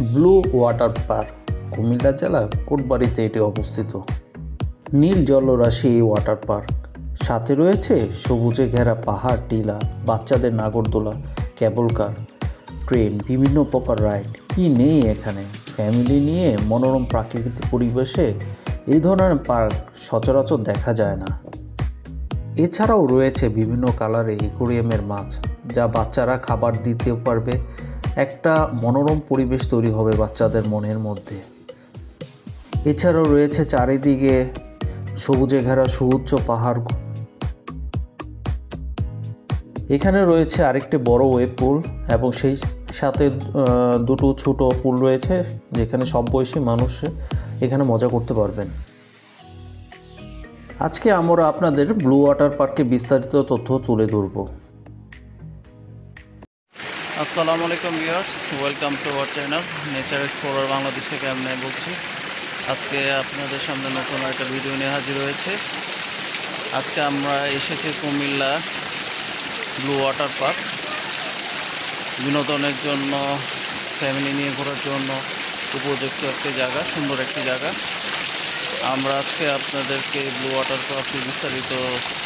Blue water park, Comilla জেলার কোটবাড়িতে এটি অবস্থিত। নীল জলরাশি এই ওয়াটার পার্ক। সাথে রয়েছে সবুজে ঘেরা পাহাড়, টিলা, বাচ্চাদের নাগরদোলা, কেবল কার, ট্রেন, বিভিন্ন প্রকার রাইড। কি নেই এখানে? ফ্যামিলি নিয়ে মনোরম প্রাকৃতিক পরিবেশে এই ধরনের পার্ক সচরাচর দেখা যায় না। এছাড়াও রয়েছে বিভিন্ন কালারে একুরিয়ামের মাছ, যা বাচ্চারা খাবার দিতে পারবে। একটা মনোরম পরিবেশ তৈরি হবে বাচ্চাদের মনের মধ্যে। এছাড়াও রয়েছে চারিদিকে সবুজে ঘেরা সুউচ্চ পাহাড়। এখানে রয়েছে আরেকটি বড় ওয়েব পুল এবং সেই সাথে দুটো ছোট পুল রয়েছে যেখানে সব বয়সী মানুষ এখানে মজা করতে পারবেন। আজকে আমরা আপনাদের ব্লু ওয়াটার পার্কে বিস্তারিত তথ্য তুলে ধরব। আসসালামু আলাইকুম viewers, welcome to our channel. Nature explorer Bangladesh থেকে আমি বলছি। আজকে আপনাদের সামনে নতুন একটা ভিডিও নিয়ে হাজির হয়েছে। আজকে আমরা এসেছি কুমিল্লা ব্লু ওয়াটার পার্ক। বিনোদনের জন্য, ফ্যামিলি নিয়ে ঘোরার জন্য উপযুক্ত একটি জায়গা, সুন্দর একটি জায়গা। আমরা আজকে আপনাদেরকে ব্লু ওয়াটার পার্কের বিস্তারিত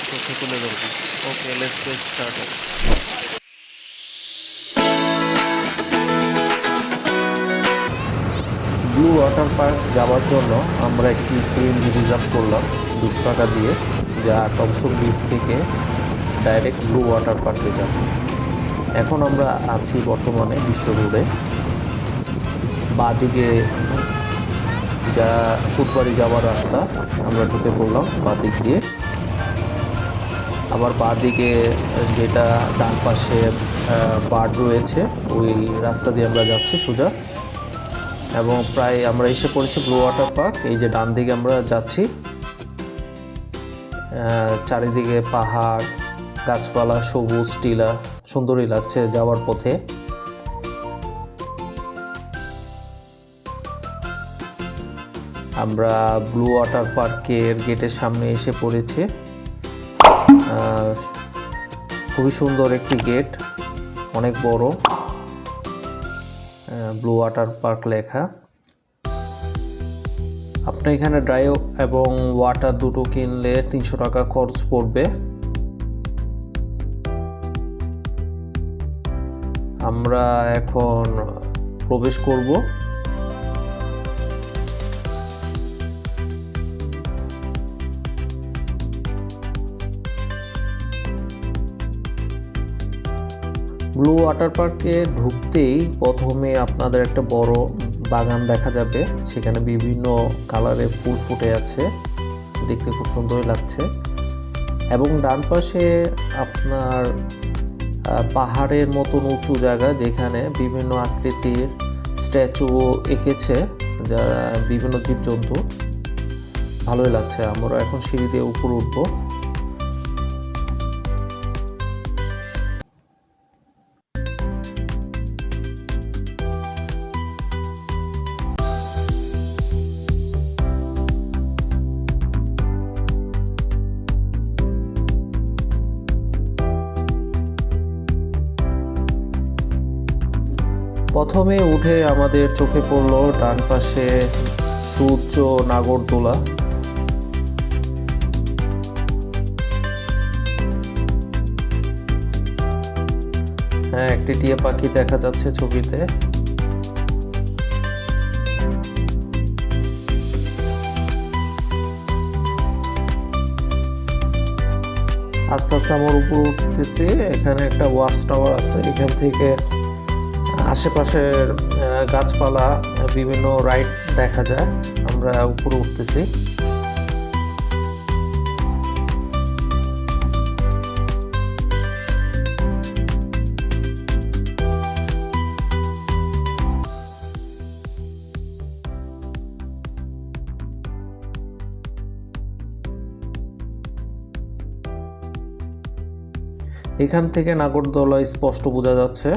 তথ্য তুলে ধরবো। Okay let's get started blue water park যাওয়ার জন্য আমরা একটি সিএনজি রিজার্ভ করলাম দুশো টাকা দিয়ে, যা টমসন বিচ থেকে ডাইরেক্ট ব্লু ওয়াটার পার্কে যাব। এখন আমরা আছি বর্তমানে বিশ্ব রোডে বাদিকে যা ফুটবাড়ি যাওয়ার রাস্তা, আমরা ঢুকে পড়লাম বাদিক দিয়ে। আবার বাদিকে যেটা ডান পাশে বার্ড রয়েছে, ওই রাস্তা দিয়ে আমরা যাচ্ছি সোজা। এবং প্রায় আমরা এসে পড়েছি ব্লু ওয়াটার পার্ক। এই যে ডান দিকে আমরা যাচ্ছি চারিদিকে পাহাড়, গাছপালা সবুজ টিলা, সুন্দরই লাগছে যাওয়ার পথে। আমরা ব্লু ওয়াটার পার্কের গেটের সামনে এসে পড়েছি। খুবই সুন্দর একটি গেট, অনেক বড়। ব্লু ওয়াটার পার্ক লেখা। আপনি এখানে ড্রাই এবং ওয়াটার দুটো কিনলে তিনশো টাকা খরচ পড়বে। আমরা এখন প্রবেশ করব। ব্লু ওয়াটার পার্কে ঢুকতেই প্রথমে আপনাদের একটা বড় বাগান দেখা যাবে। সেখানে বিভিন্ন কালারের ফুল ফুটে আছে। দেখতে খুব সুন্দরই লাগছে। এবং ডান পাশে আপনার পাহাড়ের মতন উঁচু জায়গা যেখানে বিভিন্ন আকৃতির স্ট্যাচু এঁকেছে, যা বিভিন্ন জীবজন্তু। ভালোই লাগছে। আমরা এখন সিঁড়ি দিয়ে উপরে উঠবো। প্রথমে উঠে আমাদের চোখে পড়ল ডান পাশে সূর্য নাগরদোলা। হ্যাঁ একটি টিয়া পাখি দেখা যাচ্ছে ছবিতে। আস্তে আস্তে আমার উপর উঠতেছি, এখানে একটা ওয়াচ টাওয়ার আছে, এখান থেকে আশেপাশের গাছপালা, বিভিন্ন রাইড দেখা যায়। আমরা উপরে উঠতেছি। এখান থেকে নাগরদোলা স্পষ্ট বোঝা যাচ্ছে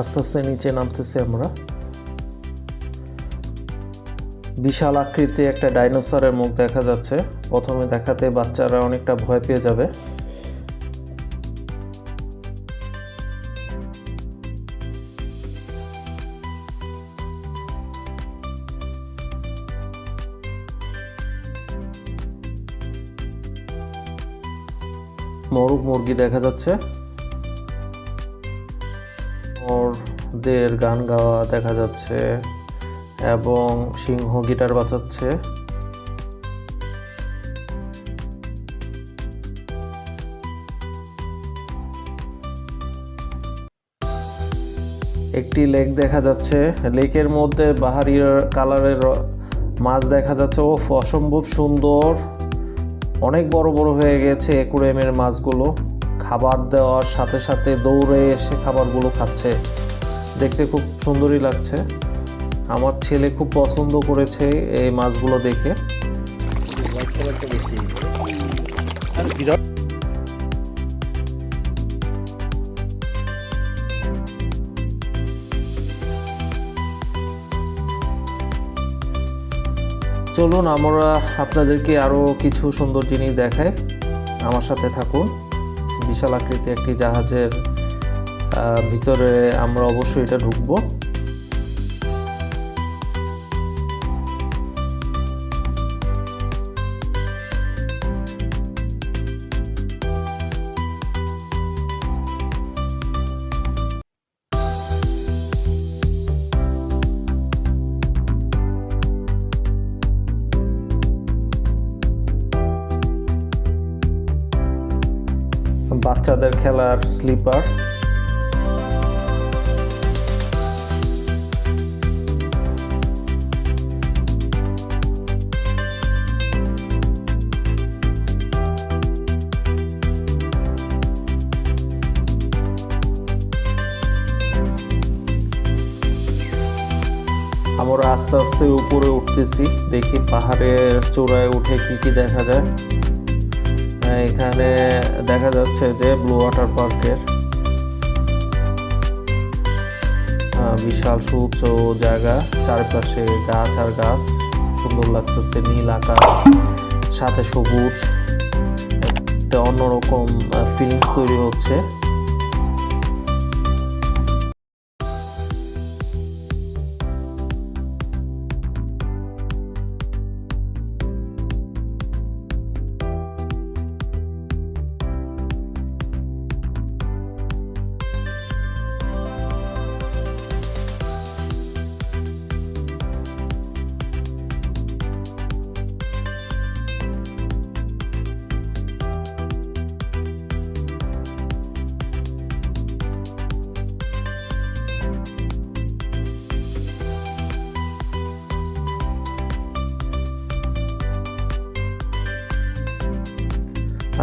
আস্তে আস্তে নিচে নামতেছি আমরা। বিশাল আকৃতি একটা ডাইনোসরের মুখ দেখা যাচ্ছে। প্রথমে দেখাতে বাচ্চারা অনেকটা ভয় পেয়ে যাবে। মোরগ মুরগি দেখা যাচ্ছে। ওরদের গান গাওয়া দেখা যাচ্ছে এবং সিংহ গিটার বাজাচ্ছে। একটি লেক দেখা যাচ্ছে। লেকের মধ্যে বাহারি কালারের মাছ দেখা যাচ্ছে। ও অসম্ভব সুন্দর। অনেক বড় বড় হয়ে গেছে একুরেমের মাছগুলো। খাবার দেওয়ার সাথে সাথে দৌড়ে এসে খাবারগুলো খাচ্ছে। দেখতে খুব সুন্দরই লাগছে। আমার ছেলে খুব পছন্দ করেছে এই মাছগুলো দেখে। চলুন আমরা আপনাদেরকে আরও কিছু সুন্দর জিনিস দেখাই। আমার সাথে থাকুন। বিশাল আকৃতি একটি জাহাজের ভিতরে আমরা অবশ্যই এটা ঢুকবো। বাচ্চাদের খেলার স্লিপার। আস্তে আস্তে উপরে উঠতেছি দেখি পাহাড়ের চূড়ায় উঠে কি কি দেখা যায়। হ্যাঁ, এখানে দেখা যাচ্ছে যে ব্লু ওয়াটার পার্কের বিশাল সুউচ্চ জায়গা চারপাশে গাছ আর গাছ সুন্দর লাগতেছে নীল আকাশ সাথে সবুজ একটা অন্যরকম ফিলিংস তৈরি হচ্ছে।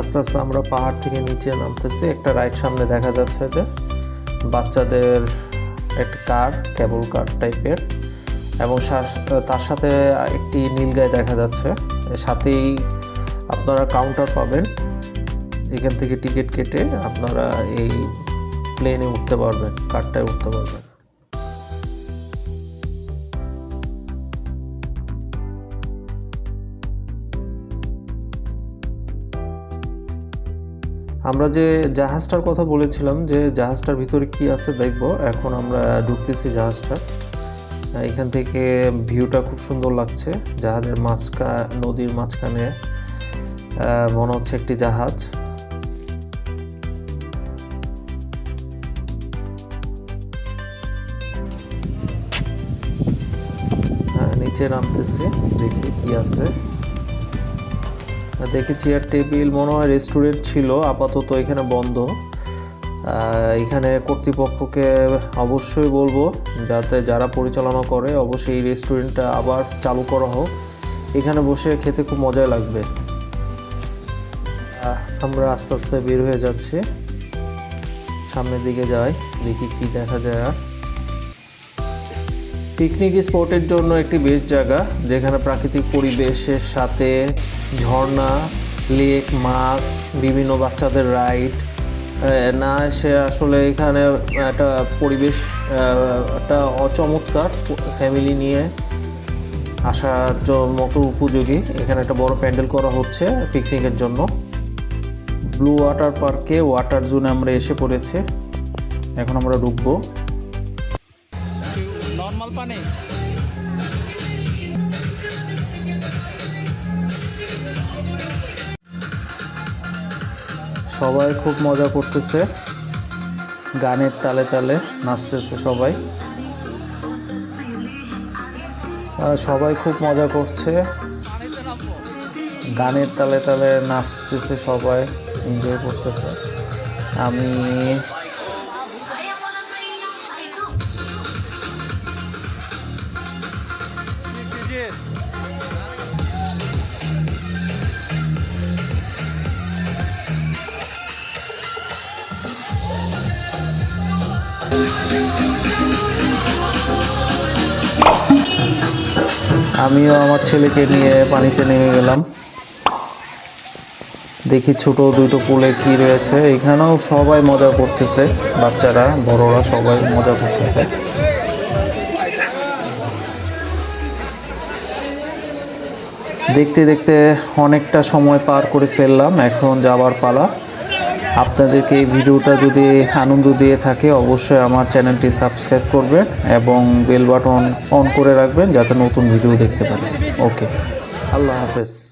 আস্তে আস্তে আমরা পাহাড় থেকে নিচে নামতেছি। একটা রাইট সামনে দেখা যাচ্ছে যে বাচ্চাদের একটা কার কেবল কার টাইপের এবং তার সাথে একটি নীলগায় দেখা যাচ্ছে। সাথেই আপনারা কাউন্টার পাবেন। এখান থেকে টিকিট কেটে আপনারা এই প্লেনে উঠতে পারবেন কারটায় উঠতে পারবেন। আমরা যে জাহাজটার কথা বলেছিলাম, যে জাহাজটার ভিতরে কি আছে দেখব। এখন আমরা ঢুকতেছি জাহাজটা। এখান থেকে ভিউটা খুব সুন্দর লাগছে। জাহাজের মাঝখা নদীর মাঝখানে মনে হচ্ছে একটি জাহাজ। নিচে নামতেছি, দেখি কি আছে। দেখি চেয়ার টেবিল মনে হয় রেস্টুরেন্ট ছিল, আপাতত এখানে বন্ধ। এখানে কর্তৃপক্ষকে অবশ্যই বলব, যাতে যারা পরিচালনা করে, অবশ্যই এই রেস্টুরেন্টটা আবার চালু করা হোক। এখানে বসে খেতে খুব মজাই লাগবে। আমরা আস্তে আস্তে বের হয়ে যাচ্ছি। সামনের দিকে যাই, দেখি কি দেখা যায় পিকনিক স্পটের জন্য একটি বেশ জায়গা, যেখানে প্রাকৃতিক পরিবেশের সাথে ঝর্ণা, লেক, মাছ, বিভিন্ন বাচ্চাদের রাইড। না এসে আসলে এখানে একটা পরিবেশ একটা অচমৎকার ফ্যামিলি নিয়ে আসার মতো উপযোগী। এখানে একটা বড় প্যান্ডেল করা হচ্ছে পিকনিকের জন্য। ব্লু ওয়াটার পার্কে ওয়াটার জোনে আমরা এসে পড়েছে। এখন আমরা ঢুকবো। নর্মাল পানি? সবাই খুব মজা করতেছে। গানের তালে তালে নাচতেছে সবাই। সবাই খুব মজা করছে। গানের তালে তালে নাচতেছে সবাই এনজয় করতেছে। আমি আমিও আমার ছেলেকে নিয়ে পানিতে নেমে গেলাম। দেখি ছোট দুটো পুলে কি রয়েছে। এখানেও সবাই মজা করতেছে, বাচ্চারা, বড়রা সবাই মজা করতেছে। দেখতে দেখতে অনেকটা সময় পার করে ফেললাম, এখন যাবার পালা। আপনাদেরকে এই ভিডিওটা যদি আনন্দ দিয়ে থাকে, অবশ্যই আমার চ্যানেলটি সাবস্ক্রাইব করবেন এবং বেল বাটন অন করে রাখবেন যাতে নতুন ভিডিও দেখতে পারেন। ওকে। আল্লাহ হাফেজ।